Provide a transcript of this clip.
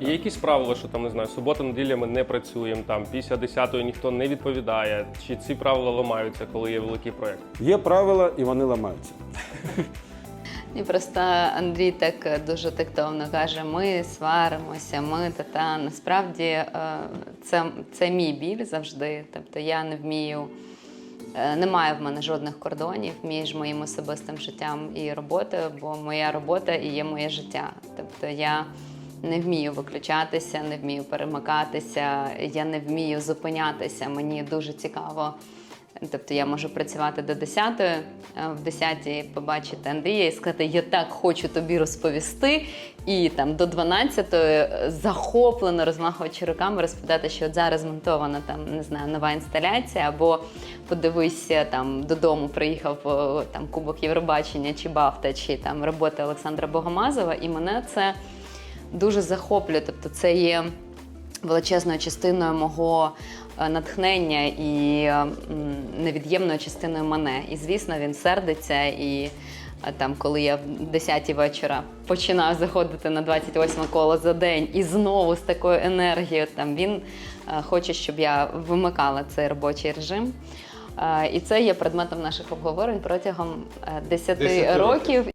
Є якісь правила, що там не знаю, субота, неділя ми не працюємо, там після 10-ї ніхто не відповідає. Чи ці правила ламаються, коли є великий проєкт? Є правила і вони ламаються. І просто Андрій так е, дуже тактовно каже: ми сваримося, ми та та. Насправді е, це, це мій біль завжди. Тобто я не вмію, е, немає в мене жодних кордонів між моїм особистим життям і роботою, бо моя робота і є моє життя. Тобто я не вмію виключатися, не вмію перемикатися, я не вмію зупинятися. Мені дуже цікаво. Тобто я можу працювати до 10-ї, в 10-й побачити Андрія і сказати, я так хочу тобі розповісти. І там до 12 захоплено розмахуючи руками, розповідати, що от зараз змонтована там не знаю, нова інсталяція, або подивися там додому, приїхав там Кубок Євробачення, чи Бафта, чи там робота Олександра Богомазова. І мене це дуже захоплює. Тобто, це є величезною частиною мого е, натхнення і невід'ємною частиною мене. І звісно, він сердиться. І е, там, коли я в 10 вечора починаю заходити на 28 коло за день і знову з такою енергією, там він е, хоче, щоб я вимикала цей робочий режим. І це є предметом наших обговорень протягом е, 10 10 років. років.